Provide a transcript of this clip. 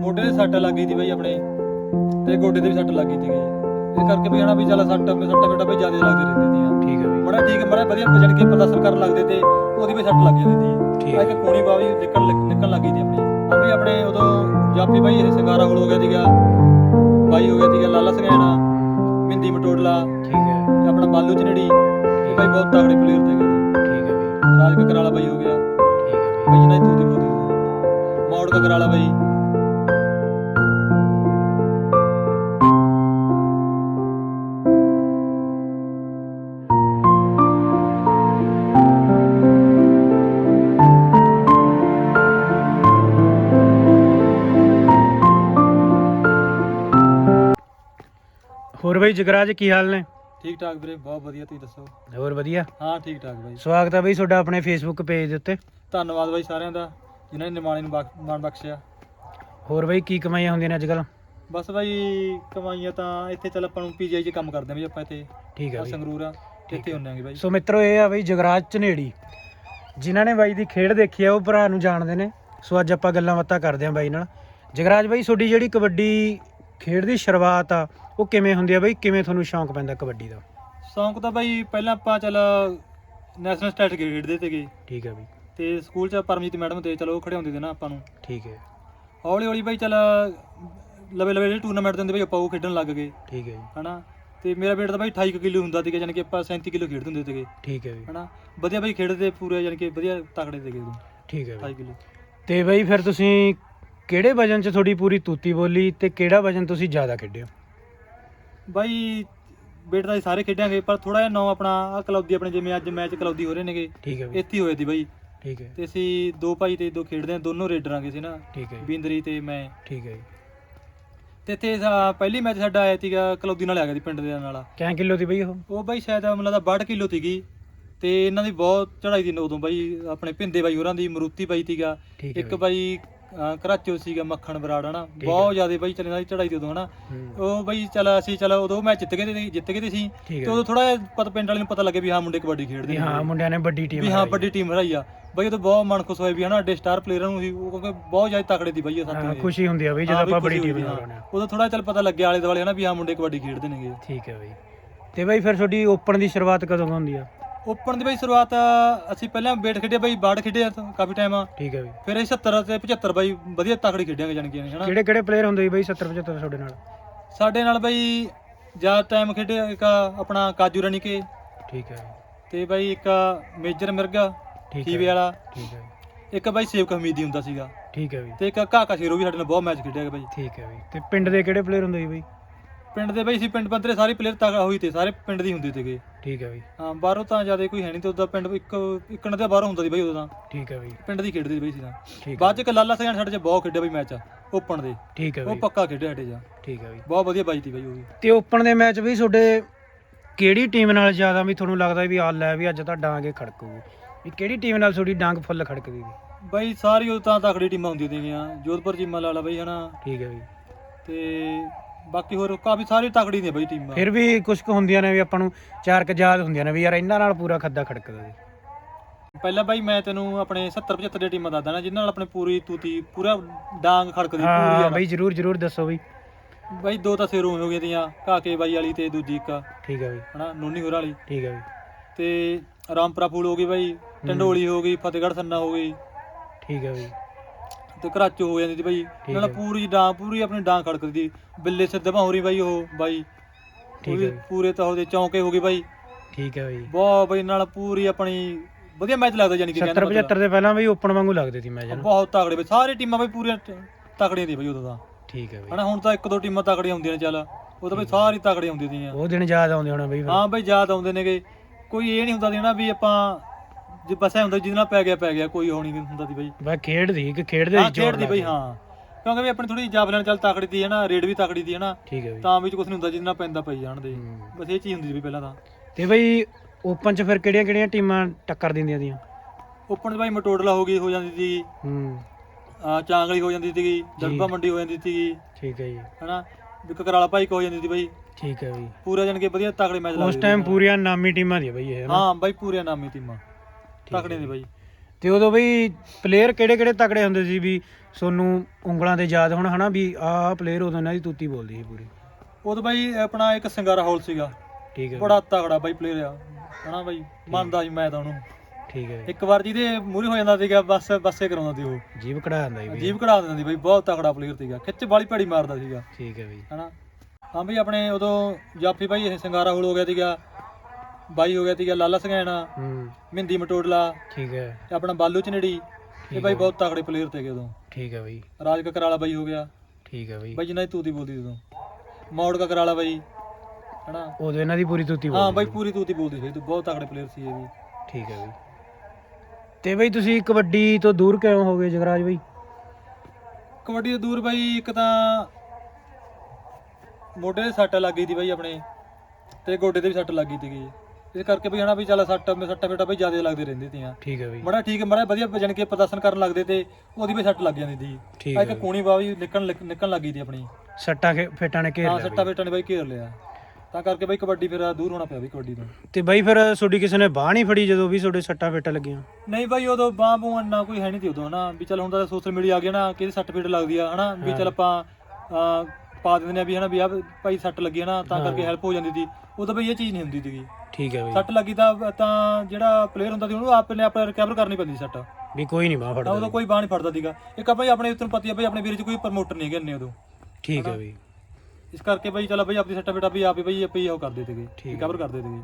ਮੋਢੇ ਤੇ ਸੱਟ ਲੱਗ ਗਈ ਸੀ ਬਾਈ ਆਪਣੇ। ਤੇ ਗੋਡੇ ਤੇ ਵੀ ਸੱਟ ਲੱਗ ਗਈ ਸੀਗੀ। ਇਸ ਕਰਕੇ ਵੀ ਹਨਾ ਵੀ ਚੱਲ ਸੱਟ ਸੱਟਾ ਫੇਟਾ ਬਈ ਜ਼ਿਆਦਾ ਲੱਗਦੇ ਰਹਿੰਦੇ ਸੀ ਠੀਕ ਹੈ ਬੜਾ ਠੀਕ ਬੜਾ ਵਧੀਆ ਜਾਣੀ ਕਿ ਪਤਾ ਅਸਰ ਕਰਨ ਲੱਗਦੇ ਤੇ ਉਹਦੀ ਵੀ ਸੱਟ ਲੱਗ ਜਾਂਦੀ ਸੀ। ਠੀਕ ਆ। ਇੱਕ ਕੋਣੀ ਬਾਹ ਵੀ ਨਿਕਲ ਨਿਕਲਣ ਲੱਗੀ ਸੀ ਆਪਣੀ। ਆ ਵੀ ਆਪਣੇ ਉਦੋਂ ਜਾਪੀ ਬਾਈ ਇਹ ਸਿੰਗਾਰਾ ਹੋਲ ਹੋ ਗਿਆ ਸੀਗਾ। ਬਾਈ ਹੋ ਗਿਆ ਸੀਗਾ ਲਾਲਾ ਸੰਗੈਣਾ ਮਿੰਦੀ ਮਟੋੜਲਾ ਠੀਕ ਹੈ ਤੇ ਆਪਣਾ ਬਾਲੂ ਚਨੜੀ ਇਹ ਬਾਈ ਬਹੁਤ ਤਗੜੇ ਪਲੇਅਰ ਸੀਗੇ ਠੀਕ ਹੈ ਬਈ। ਰਾਜ ਕਕਰਾਲਾ ਬਾਈ ਹੋ ਗਿਆ। ਠੀਕ ਹੈ ਬਈ। ਜਿਹਨਾਂ ਦੀ ਤੂਤੀ ਬੋਲਦੀ ਮੌੜ ਕਕਰਾਲਾ ਬਾਈ। ਬਈ ਜਗਰਾਜ ਕੀ ਹਾਲ ਨੇ? ਠੀਕ ਠਾਕ ਵੀਰੇ ਬਹੁਤ ਵਧੀਆ ਤੁਸੀਂ ਦੱਸੋ? ਹੋਰ ਵਧੀਆ? ਹਾਂ ਠੀਕ ਠਾਕ ਬਾਈ। ਸਵਾਗਤ ਹੈ ਬਈ ਤੁਹਾਡਾ ਆਪਣੇ ਫੇਸਬੁੱਕ ਪੇਜ ਦੇ ਉੱਤੇ। ਧੰਨਵਾਦ ਬਾਈ ਸਾਰਿਆਂ ਦਾ ਜਿਨ੍ਹਾਂ ਨੇ ਨਿਮਾਣੇ ਨੂੰ ਬਖ- ਮਾਣ ਬਖਸ਼ਿਆ। ਹੋਰ ਬਈ ਕੀ ਕਮਾਈਆਂ ਹੁੰਦੀਆਂ ਨੇ ਅੱਜ ਕੱਲ ਬਸ ਬਾਈ ਕਮਾਈਆਂ ਤਾਂ ਇੱਥੇ ਚੱਲ ਆਪਾਂ ਨੂੰ ਪੀਜੀਆਈ 'ਚ ਕੰਮ ਕਰਦੇ ਆਂ ਵੀ ਆਪਾਂ ਇੱਥੇ। ਠੀਕ ਹੈ ਆਹ ਬਈ। ਸੰਗਰੂਰ ਆ ਠੀਕ ਇੱਥੇ ਹੈ। ਹੁੰਨੇ ਆਂਗੇ ਬਾਈ। ਸੋ ਮਿੱਤਰੋ ਇਹ ਆ ਬਈ ਜਗਰਾਜ ਝਨੇੜੀ। ਜਿਨ੍ਹਾਂ ਨੇ ਬਾਈ ਦੀ ਖੇਡ ਦੇਖੀ ਆ ਉਹ ਭਰਾ ਨੂੰ ਜਾਣਦੇ ਨੇ। ਸੋ ਅੱਜ ਆਪਾਂ ਗੱਲਾਂ ਬਾਤਾਂ ਕਰਦੇ ਆਂ ਬਾਈ ਨਾਲ। ਜਗਰਾਜ ਬਾਈ ਤੁਹਾਡੀ ਜਿਹੜੀ ਕਬੱਡੀ ਖੇਡ ਦੀ ਸ਼ੁਰੂਆਤ ਆ ਉਹ ਕਿਵੇਂ ਹੁੰਦੀ ਆ ਬਾਈ? ਕਿਵੇਂ ਤੁਹਾਨੂੰ ਸ਼ੌਂਕ ਪੈਂਦਾ ਕਬੱਡੀ ਦਾ? ਸ਼ੌਂਕ ਤਾਂ ਬਾਈ ਪਹਿਲਾਂ ਆਪਾਂ ਚੱਲ ਨੈਸ਼ਨਲ ਸਟੇਟ ਖੇਡਦੇ ਤੇਗੇ ਠੀਕ ਹੈ ਬਈ। ਤੇ ਸਕੂਲ 'ਚ ਪਰਮਜੀਤ ਮੈਡਮ ਤੇ ਚਲੋ ਉਹ ਖੜੇ ਹੁੰਦੇ ਤੇ ਨਾ ਆਪਾਂ ਨੂੰ। ਠੀਕ ਹੈ ਹੌਲੀ ਹੌਲੀ ਬਾਈ ਚੱਲ ਲਵੇ ਲਵੇ ਜਿਹੜੇ ਟੂਰਨਾਮੈਂਟ ਦਿੰਦੇ ਬਾਈ ਆਪਾਂ ਉਹ ਖੇਡਣ ਲੱਗ ਗਏ। ਠੀਕ ਹੈ ਜੀ। ਹਨਾ? ਤੇ ਮੇਰਾ weight ਤਾਂ ਬਾਈ 28 ਕੁ ਕਿਲੋ ਹੁੰਦਾ ਸੀਗਾ ਯਾਨੀ ਕਿ ਆਪਾਂ 37 ਕਿਲੋ ਖੇਡਦੇ ਹੁੰਦੇ ਸੀਗੇ। ਠੀਕ ਹੈ ਬਈ ਹਨਾ? ਵਧੀਆ ਬਾਈ ਖੇਡਦੇ ਪੂਰੇ ਯਾਨੀ ਕਿ ਵਧੀਆ ਤਕੜੇ ਸੀਗੇ ਉਦੋਂ। ਠੀਕ ਹੈ 28 ਬਈ ਕਿਲੋ। ਤੇ ਬਈ ਫਿਰ ਤੁਸੀਂ ਕਿਹੜੇ ਵਜਨ 'ਚ ਤੁਹਾਡੀ ਪੂਰੀ ਤੂਤੀ ਬੋਲੀ ਤੇ ਕਿਹੜਾ ਵਜਨ ਤੁਸੀਂ ਜ਼ਿਆਦਾ ਖੇਡਿਓ? ਬਾਈ weight ਤਾਂ ਅਸੀਂ ਸਾਰੇ ਖੇਡਾਂਗੇ ਪਰ ਥੋੜਾ ਜਿਹਾ ਨੌ ਆਪਣਾ ਆ ਕਲੌਦੀ ਆਪਣੇ ਜਿਵੇਂ ਅੱਜ ਮੈਚ ਕਲੌਦੀ ਹੋ ਰਹੇ ਨੇਗੇ ਠੀਕ ਹੈ ਬਈ। ਇੱਥੇ ਹੀ ਹੋਏ ਸੀ ਬਾਈ। ਠੀਕ ਹੈ। ਤੇ ਅਸੀਂ ਦੋ ਭਾਈ ਤੇ ਦੋ ਖੇਡਦੇ ਆ ਦੋਨੋਂ ਰੇਡਰਾਂਗੇ ਸੀ ਨਾ ਠੀਕ ਹੈ ਜੀ, ਬਿੰਦਰੀ ਤੇ ਮੈਂ। ਠੀਕ ਹੈ ਜੀ। ਤੇ ਇੱਥੇ ਸਾ- ਪਹਿਲੀ ਮੈਚ ਸਾਡਾ ਆਇਆ ਸੀਗਾ ਕਲੌਦੀ ਨਾਲ ਆ ਗਿਆ ਸੀ ਪਿੰਡ ਦੇ ਨਾਲ। ਕਿੰਨੇ ਕਿਲੋ ਦੀ ਬਈ ਉਹ? ਉਹ ਬਾਈ ਸ਼ਾਇਦ ਮੈਨੂੰ ਲੱਗਦਾ 62 ਕਿਲੋ ਸੀਗੀ। ਤੇ ਇਹਨਾਂ ਦੀ ਬਹੁਤ ਚੜਾਈ ਦੀ ਉਦੋਂ ਬਾਈ ਆਪਣੇ ਪਿੰਦੇ ਬਾਈ ਹੋਰਾਂ ਦੀ ਮਰੂਤੀ ਬਾਈ ਸੀਗਾ। ਠੀਕ ਹੈ ਇੱਕ ਬਾਈ। ਅਹ, ਘਰਾਚੋ ਸੀਗਾ ਮੱਖਣ ਬਰਾੜ ਹਨਾ? ਹੈ। ਬਹੁਤ ਜ਼ਿਆਦਾ ਬਾਈ ਚੱਲਦਾ ਸੀ ਚੜਾਈ ਦੀ ਉਦੋਂ ਹਨਾ? ਹੂੰ, ਉਹ ਬਾਈ ਚੱਲ ਅਸੀਂ ਚੱਲ ਉਦੋਂ ਮੈਂ ਜਿੱਤ ਗਏ ਤੇ ਜਿੱਤ ਗਏ ਤੇ ਸੀ ਠੀਕ ਤੇ ਹੈ ਉਦੋਂ ਥੋੜਾ ਪਤਾ ਪਿੰਡ ਵਾਲੇ ਨੂੰ ਪਤਾ ਲੱਗੇ ਵੀ ਹਾਂ ਮੁੰਡੇ ਕਬੱਡੀ ਖੇਡਦੇ ਵੀ ਨੇ। ਹਾਂ ਮੁੰਡਿਆਂ ਨੇ ਵੱਡੀ ਟੀਮ ਵੀ ਹਾਂ ਵੱਡੀ ਟੀਮ ਹਰਾਈ ਆ। ਬਾਈ ਉਹ ਬਹੁਤ ਮਨ ਖੁਸ਼ ਹੋਇਆ ਵੀ ਹਨਾ ਅੱਡੇ ਸਟਾਰ ਪਲੇਅਰਾਂ ਨੂੰ ਸੀ ਉਹ ਕਿਉਂਕਿ ਬਹੁਤ ਜ਼ਿਆਦਾ ਤਕੜੇ ਸੀ ਬਾਈ ਉਹ ਹਾਂ ਸਾਥੀ ਖੁਸ਼ੀ ਹੁੰਦੀ ਆ ਬਈ ਜਦੋਂ ਹਾਂ, ਵੀ ਆਪਾਂ ਬੜੀ ਖੁਸ਼ੀ ਟੀਮ ਹੋਈ, ਨਾਲ ਹਾਂ। ਆਉਂਦੇ ਹਾਂ ਉਦੋਂ ਥੋੜਾ ਚੱਲ ਪਤਾ ਲੱਗਿਆ ਆਲੇ ਦੁਆਲੇ ਹਨਾ ਵੀ ਹਾਂ ਮੁੰਡੇ ਕਬੱਡੀ ਖੇਡਦੇ ਨੇਗੇ। ਠੀਕ ਹੈ ਬਈ। ਤੇ ਬਈ ਫਿਰ ਤੁਹਾਡੀ ਓਪਨ ਦੀ ਸ਼ੁਰੂਆਤ ਕਦੋਂ ਹੁੰਦੀ ਆ? ਓਪਨ ਦੀ ਬਾਈ ਸ਼ੁਰੂਆਤ ਅਸੀਂ ਪਹਿਲਾਂ ਬੇਟ ਖੇਡੇ ਬਾਈ ਬਾੜ ਖੇਡੇ ਆ ਕਾਫੀ ਟਾਈਮ ਠੀਕ ਹੈ ਬਈ। ਫਿਰ ਅਸੀਂ 70 ਤੇ 75 ਬਾਈ ਵਧੀਆ ਤਕੜੀ ਖੇਡਾਂਗੇ ਜਾਣ ਕੇ ਹਨਾ। ਕਿਹੜੇ ਕਿਹੜੇ ਪਲੇਅਰ ਹੁੰਦੇ ਸੀ ਬਈ 70 75 ਤੁਹਾਡੇ ਨਾਲ? ਸਾਡੇ ਨਾਲ ਬਾਈ ਜ਼ਿਆਦਾ ਟਾਈਮ ਖੇਡੇ ਇੱਕ ਆਪਣਾ ਕਾਜੂ ਰਾਣੀ ਕੇ ਠੀਕ ਹੈ ਤੇ ਬਾਈ ਇੱਕ ਮੇਜਰ ਮਿਰਗਾ ਠੀਕ ਖੀਵੇ ਹੈ ਵਾਲਾ। ਠੀਕ ਹੈ ਇੱਕ ਬਾਈ ਸੇਵਕ ਹਮੀਦੀ ਹੁੰਦਾ ਸੀਗਾ। ਠੀਕ ਹੈ ਬਈ। ਤੇ ਇੱਕ ਕਾਕਾ ਸ਼ੇਰੋ ਵੀ ਸਾਡੇ ਨਾਲ ਬਹੁਤ ਮੈਚ ਖੇਡਿਆ ਬਾਈ। ਠੀਕ ਹੈ ਬਈ। ਤੇ ਪਿੰਡ ਦੇ ਕਿਹੜੇ ਪਲੇਅਰ ਹੁੰਦੇ ਸੀ ਬਈ? ਪਿੰਡ ਦੇ ਬਾਈ ਸੀ ਪਿੰਡ ਪੰਦਰੇ ਸਾਰੇ ਪਲੇਅਰ ਤਕੜਾ ਹੋਈ ਤੇ ਸਾਰੇ ਪਿੰਡ ਦੇ ਹੀ ਹੁੰਦੇ ਸੀਗੇ। ਠੀਕ ਹੈ ਬਈ। ਹਾਂ ਬਾਹਰੋਂ ਤਾਂ ਜ਼ਿਆਦਾ ਕੋਈ ਹੈ ਨਹੀਂ ਤੇ ਉਹਦਾ ਪਿੰਡ ਇੱਕ ਇੱਕਣ ਦੇ ਬਾਹਰੋਂ ਹੁੰਦਾ ਸੀ ਬਾਈ ਉਦੋਂ ਤਾਂ। ਠੀਕ ਹੈ ਬਈ। ਪਿੰਡ ਦੀ ਖੇਡਦੇ ਸੀ ਬਾਈ ਸੀ ਤਾਂ। ਠੀਕ ਹੈ ਬਾਅਦ ਚ ਇੱਕ ਲਾਲਾ ਸਿੰਘ ਸਾਡੇ ਚ ਬਹੁਤ ਖੇਡਿਆ ਬਾਈ ਮੈਚ ਓਪਨ ਦੇ। ਠੀਕ ਹੈ ਉਹ ਬਈ। ਪੱਕਾ ਖੇਡਿਆ ਸਾਡੇ ਚ। ਠੀਕ ਹੈ ਬਈ। ਬਹੁਤ ਵਧੀਆ ਤੀ ਬਾਈ ਉਹ ਵੀ। ਤੇ ਓਪਨ ਦੇ ਮੈਚ ਵੀ ਤੁਹਾਡੇ ਕਿਹੜੀ ਟੀਮ ਨਾਲ ਜ਼ਿਆਦਾ ਵੀ ਤੁਹਾਨੂੰ ਲੱਗਦਾ ਵੀ ਆ ਲੈ ਵੀ ਅੱਜ ਤਾਂ ਡਾਂਗੇ ਖੜਕੂਗੀ ਵੀ। ਕਿਹੜੀ ਟੀਮ ਨਾਲ ਤੁਹਾਡੀ ਡਾਂਗ ਫੁੱਲ ਖੜਕਦੀ ਬਾਈ ਸਾਰੀ ਉਹ ਤਾਂ ਤਕੜੀ ਟੀਮਾਂ ਹੁੰਦੀਆਂ ਸੀਗੀਆਂ। ਜੋਧਪੁਰ ਚੀਮਾ ਲਾ ਲਾ ਬਾਈ ਹਨਾ। ਠੀਕ ਹੈ ਬਈ। ਤੇ ਬਾਕੀ ਹੋਰ ਕਾਫੀ ਸਾਰੀ ਤਕੜੀ ਨੇ ਬਾਈ ਟੀਮਾਂ। ਫਿਰ ਵੀ ਕੁਝ ਕੁ ਹੁੰਦੀਆਂ ਨੇ ਵੀ ਆਪਾਂ ਨੂੰ ਚਾਰ ਕ ਯਾਦ ਹੁੰਦੀਆਂ ਨੇ ਵੀ ਯਾਰ ਇਹਨਾਂ ਨਾਲ ਪੂਰਾ ਖੱਦਾ ਖੜਕਦਾ ਸੀ। ਪਹਿਲਾਂ ਬਾਈ ਮੈਂ ਤੈਨੂੰ ਆਪਣੇ 70 75 ਦੀਆਂ ਟੀਮਾਂ ਦੱਸਦਾ ਨਾ ਜਿਨ੍ਹਾਂ ਨਾਲ ਆਪਣੇ ਪੂਰੀ ਤੂਤੀ ਪੂਰਾ ਡਾਂਗ ਖੜਕਦੀ ਪੂਰੀ ਹਾਂ ਬਈ ਜਰੂਰ ਜਰੂਰ ਦੱਸੋ ਬਈ। ਬਾਈ ਦੋ ਤਾਂ ਸਿਰੋਂ ਹੋ ਗਈਆਂ ਤੀਆਂ ਕਾਕੇ ਬਾਈ ਵਾਲੀ ਤੇ ਦੂਜੀ ਇੱਕ। ਠੀਕ ਹੈ ਬਈ। ਹਨਾ ਨੋਨੀ ਹੋਰ ਵਾਲੀ। ਠੀਕ ਹੈ ਬਈ। ਤੇ ਰਾਮਪੁਰਾ ਫੂਲ ਹੋ ਗਈ ਬਾਈ ਟੰਡੋਲੀ ਹੋ ਗਈ ਫਤਿਹਗੜ੍ਹ ਸੰਨਾ ਹੋ ਗਈ। ਠੀਕ ਹੈ ਬਈ। ਤੇ ਘਰਾਚੋ ਹੋ ਜਾਂਦੀ ਸੀ ਬਾਈ। ਠੀਕ ਨਾਲ ਹੈ। ਪੂਰੀ ਡਾਂ ਪੂਰੀ ਆਪਣੀ ਡਾਂ ਖੜਕਦੀ ਸੀ ਬਿੱਲੇ ਸਿੱਧੇ ਭਾਉਰੀ ਬਾਈ ਉਹ ਬਾਈ। ਠੀਕ ਹੈ। ਪੂਰੇ ਤਾਂ ਉਹਦੇ ਚੌਂਕੇ ਹੋ ਗਏ ਬਾਈ। ਠੀਕ ਹੈ ਬਈ। ਬਹੁਤ ਬਾਈ ਨਾਲ ਪੂਰੀ ਆਪਣੀ ਵਧੀਆ ਮੈਚ ਲੱਗਦਾ ਜਾਨੀ ਕਿ 70 75 ਦੇ ਪਹਿਲਾਂ ਬਈ ਓਪਨ ਵਾਂਗੂ ਲੱਗਦੇ ਸੀ ਮੈਚ ਨਾ ਬਹੁਤ ਤਕੜੇ ਬਈ ਸਾਰੀ ਟੀਮਾਂ ਬਾਈ ਪੂਰੀਆਂ ਟ- ਤਕੜੀਆਂ ਦੀ ਬਾਈ ਉਦੋਂ ਤਾਂ। ਠੀਕ ਹੈ ਬਈ। ਹਨਾ ਹੁਣ ਤਾਂ ਇੱਕ ਦੋ ਟੀਮਾਂ ਤਕੜੀਆਂ ਹੁੰਦੀਆਂ ਨੇ ਚੱਲ। ਉਹ ਤਾਂ ਬਾਈ ਸਾਰੀ ਤਕੜੀਆਂ ਹੁੰਦੀਆਂ ਤੀਆਂ ਉਹ ਦਿਨ ਯਾਦ ਆਉਂਦੇ ਹੋਣੇ ਬਈ ਫਿਰ। ਹਾਂ ਬਾਈ ਯਾਦ ਆਉਂਦੇ ਨੇਗੇ। ਕੋਈ ਇਹ ਨਹੀਂ ਹੁੰਦਾ ਸੀ ਨਾ ਵੀ ਆਪਾਂ ਜੇ ਬਸ ਐ ਹੁੰਦਾ ਜਿਹਦੇ ਨਾਲ ਪੈ ਗਿਆ ਪੈ ਗਿਆ ਕੋਈ ਹੋਣੀ ਨਹੀਂ ਹੁੰਦਾ ਸੀ ਬਾਈ। ਬਈ ਖੇਡ ਦੀ ਕਿ ਖੇਡਦੇ ਹਾਂ ਸੀ ਜ਼ੋਰ ਖੇਡਦੀ ਬਈ ਹਾਂ। ਕਿਉਂਕਿ ਵੀ ਆਪਣੀ ਥੋੜੀ ਜਾਬਲਨ ਚੱਲ ਤਕੜੀ ਦੀ ਹੈ ਨਾ ਰੇਡ ਵੀ ਤਕੜੀ ਦੀ ਹੈ ਨਾ ਠੀਕ ਹੈ ਬਈ। ਤਾਂ ਵਿੱਚ ਕੁਝ ਨਹੀਂ ਹੁੰਦਾ ਜਿਹਦੇ ਨਾਲ ਪੈਂਦਾ ਪਈ ਜਾਣ ਦੇ। ਹੂੰ। ਬਸ ਇਹ ਚੀਜ਼ ਹੁੰਦੀ ਸੀ ਬਈ ਪਹਿਲਾਂ ਤਾਂ। ਤੇ ਬਈ ਓਪਨ ਚ ਫਿਰ ਕਿਹੜੀਆਂ ਕਿਹੜੀਆਂ ਟੀਮਾਂ ਟੱਕਰ ਦਿੰਦੀਆਂ ਦੀਆਂ ਓਪਨ 'ਚ ਬਾਈ ਮਟੋੜਲਾ ਹੋ ਗਈ ਹੋ ਜਾਂਦੀ ਸੀ ਹੂੰ। ਆ ਚਾਂਗਲੀ ਹੋ ਜਾਂਦੀ ਸੀਗੀ ਦਲਬਾ ਮੰਡੀ ਹੋ ਜਾਂਦੀ ਸੀਗੀ। ਠੀਕ ਹੈ ਜੀ। ਹਨਾ ਇੱਕ ਕਰਾਲਾ ਭਾਈ ਕੋ ਹੋ ਜਾਂਦੀ ਸੀ ਬਾਈ। ਠੀਕ ਹੈ ਬਈ। ਪੂਰਾ ਜਾਨ ਕੇ ਵਧੀਆ ਤਕੜੇ ਮੈਚ ਉਸ ਲੱਗਦੇ ਟਾਈਮ ਸੀ। ਪੂਰੀਆਂ ਨਾਮੀ ਟੀਮਾਂ ਦੀਆਂ ਬਈ ਇਹ ਹਨਾ। ਹਾਂ ਬਾਈ ਪੂਰੇ ਨਾਮੀ ਟੀਮਾਂ। ਤਕੜੇ ਨੇ ਬਾਈ। ਤੇ ਉਦੋਂ ਬਈ ਪਲੇਅਰ ਕਿਹੜੇ ਕਿਹੜੇ ਤਕੜੇ ਹੁੰਦੇ ਸੀ ਵੀ ਤੁਹਾਨੂੰ ਉਂਗਲਾਂ ਤੇ ਯਾਦ ਹੁਣ ਹਨਾ ਵੀ ਆਹ ਪਲੇਅਰ ਉਦੋਂ ਇਹਨਾਂ ਦੀ ਤੂਤੀ ਬੋਲਦੀ ਸੀ ਪੂਰੀ। ਉਦੋਂ ਬਾਈ ਆਪਣਾ ਇੱਕ ਸਿੰਗਾਰਾ ਹਾਲ ਸੀਗਾ। ਠੀਕ ਹੈ ਬੜਾ ਤਗੜਾ ਬਾਈ ਪਲੇਅਰ ਆ। ਹਨਾ ਬਾਈ ਮੰਨਦਾ ਸੀ ਮੈਂ ਤਾਂ ਉਹਨੂੰ। ਠੀਕ ਹੈ। ਇੱਕ ਵਾਰ ਜਿਹਦੇ ਮੂਹਰੇ ਹੋ ਜਾਂਦਾ ਸੀਗਾ ਬਸ ਬੱਸੇ ਕਰਾਉਂਦਾ ਸੀ ਉਹ। ਜੀਭ ਕਢਾ ਜਾਂਦਾ ਸੀ ਬਈ। ਜੀਬ ਕਢਾ ਦਿੰਦਾ ਸੀ ਬਾਈ ਬਹੁਤ ਤਗੜਾ ਪਲੇਅਰ ਸੀਗਾ। ਖਿੱਚ ਬਾਲੀ ਭੜੀ ਮਾਰਦਾ ਸੀਗਾ। ਠੀਕ ਹੈ ਬਈ। ਹਨਾ। ਹਾਂ ਬਈ ਆਪਣੇ ਉਦੋਂ ਜਾਫੀ ਬਾਈ ਇਹ ਸਿੰਗਾਰਾ ਹੋਲ ਹੋ ਗਿਆ ਸੀਗਾ। ਬਾਈ ਹੋ ਗਿਆ ਸੀਗਾ ਲਾਲਾ ਸੰਘੈਣਾ ਹੂੰ। ਮਿੰਦੀ ਮਟੋੜਲਾ ਠੀਕ ਹੈ। ਤੇ ਆਪਣਾ ਬਾਲੂ ਚਨੜੀ ਇਹ ਠੀਕ ਬਾਈ ਹੈ। ਬਹੁਤ ਤਗੜੇ ਪਲੇਅਰ ਸੀਗੇ ਉਦੋਂ। ਠੀਕ ਹੈ ਬਈ। ਰਾਜ ਕਕਰਾਲਾ ਬਾਈ ਹੋ ਗਿਆ। ਠੀਕ ਹੈ ਬਈ। ਬਾਈ ਜਿੰਨਾ ਦੀ ਤੂਤੀ ਬੋਲਦੀ ਸੀ ਉਦੋਂ। ਮੌੜ ਕਕਰਾਲਾ ਬਾਈ ਹਨਾ? ਉਦੋਂ ਇਹਨਾਂ ਦੀ ਪੂਰੀ ਤੂਤੀ ਹਾਂ ਬਾਈ। ਪੂਰੀ ਤੂਤੀ ਬੋਲਦੀ ਸੀ। ਤੂੰ ਬਹੁਤ ਤਗੜੇ ਪਲੇਅਰ ਸੀ ਇਹ ਵੀ। ਠੀਕ ਹੈ ਬਈ। ਤੇ ਬਈ ਤੁਸੀਂ ਕਬੱਡੀ ਤੋਂ ਦੂਰ ਕਿਉਂ ਹੋ ਗਏ ਜਗਰਾਜ ਬਈ? ਕਬੱਡੀ ਤੋਂ ਦੂਰ ਬਾਈ ਇੱਕ ਤਾਂ ਮੋਢੇ ਤੇ ਸੱਟ ਲੱਗ ਗਈ ਸੀ ਬਾਈ ਆਪਣੇ। ਤੇ ਗੋਡੇ ਤੇ ਵੀ ਸੱਟ ਲੱਗ ਗਈ ਸੀਗੀ। ਇਸ ਕਰਕੇ ਵੀ ਹਨਾ ਵੀ ਚੱਲ ਸੱਟ ਮੇ ਸੱਟਾਂ ਫੇਟਾਂ ਬਈ ਜ਼ਿਆਦਾ ਲੱਗਦੇ ਰਹਿੰਦੇ ਤੀਆਂ। ਠੀਕ ਹੈ ਬਈ। ਬੜਾ ਠੀਕ ਮੜਾ ਵਧੀਆ ਜਾਣੀ ਕਿ ਪ੍ਰਦਰਸ਼ਨ ਕਰਨ ਲੱਗਦੇ ਤੇ ਉਹਦੀ ਵੀ ਸੱਟ ਲੱਗ ਜਾਂਦੀ ਸੀ। ਠੀਕ ਆ ਹੈ ਇੱਕ ਬਈ। ਕੂਣੀ ਬਾਹ ਵੀ ਨਿਕਲਣ ਲੱਗ- ਨਿਕਲਣ ਲੱਗੀ ਸੀ ਆਪਣੀ। ਸੱਟਾਂ ਖੇ- ਫੇਟਾਂ ਨੇ ਘੇਰ ਹਾਂ ਲਿਆ ਸੱਟਾਂ ਬਈ। ਫੇਟਾਂ ਨੇ ਬਾਈ ਘੇਰ ਲਿਆ। ਤਾਂ ਕਰਕੇ ਬਾਈ ਕਬੱਡੀ ਫਿਰ ਦੂਰ ਹੋਣਾ ਪਿਆ ਵੀ ਕਬੱਡੀ ਤੋਂ। ਤੇ ਬਈ ਫਿਰ ਤੁਹਾਡੀ ਕਿਸੇ ਨੇ ਬਾਹ ਨਹੀਂ ਫੜੀ ਜਦੋਂ ਵੀ ਤੁਹਾਡੇ ਸੱਟਾਂ ਫੇਟਾਂ ਲੱਗੀਆਂ? ਨਹੀਂ ਬਾਈ ਉਦੋਂ ਬਾਹ ਬੂਹ ਇੰਨਾ ਕੋਈ ਹੈ ਨਹੀਂ ਸੀ ਉਦੋਂ ਹਨਾ ਵੀ ਚੱਲ ਹੁਣ ਤਾਂ ਸੋਸ਼ਲ ਮੀਡੀਆ ਆ ਗਿਆ ਨਾ ਕਿਹਦੀ ਸੱਟ ਫੇਟ ਲੱਗਦੀ ਆ ਹਨਾ ਵੀ ਚੱਲ ਆਪਾਂ ਅਹ, ਪਾ ਦਿੰਦੇ ਆ ਵੀ ਹਨਾ ਵੀ ਆ ਭਾਈ ਸੱਟ ਲੱਗੀ ਹਨਾ ਤਾਂ ਕਰਕੇ ਹੈਲਪ ਹੋ ਜਾਂਦੀ ਸੀ। ਉਦੋਂ ਬਈ ਇਹ ਚੀਜ਼ ਨਹੀਂ ਹੁੰਦੀ ਸੀਗੀ। ਠੀਕ ਹੈ ਬਈ। ਸੱਟ ਲੱਗੀ ਤਾਂ ਤਾਂ ਜਿਹੜਾ ਪਲੇਅਰ ਹੁੰਦਾ ਸੀ ਉਹਨੂੰ ਆਪਣੇ ਆਪ ਰਿਕਵਰ ਕਰਨੀ ਪੈਂਦੀ ਸੱਟ। ਤਾਂ ਵੀ ਕੋਈ ਨਹੀਂ ਬਾਹ ਫੜਦਾ ਉਦੋਂ ਕੋਈ ਬਾਹ ਨਹੀਂ ਫੜਦਾ ਸੀਗਾ। ਇੱਕ ਆਪਾਂ ਆਪਣੇ ਤੁਹਾਨੂੰ ਪਤੀ ਆ ਬਈ ਆਪਣੇ ਵੀਰ ਚ ਕੋਈ ਪ੍ਰਮੋਟਰ ਨਹੀਂ ਹੈਗੇ ਇੰਨੇ ਉਦੋਂ। ਠੀਕ ਹੈ ਬਈ। ਇਸ ਕਰਕੇ ਬਈ ਚਲੋ ਬਈ ਆਪਣੀ ਸੱਟਾ ਬੇਟਾ ਵੀ ਆਪੇ ਬਈ ਆਪੇ ਹੀ ਉਹ ਕਰਦੇ ਸੀਗੇ। ਠੀਕ ਹੈ। ਰਿਕਵਰ ਕਰਦੇ ਸੀਗੇ।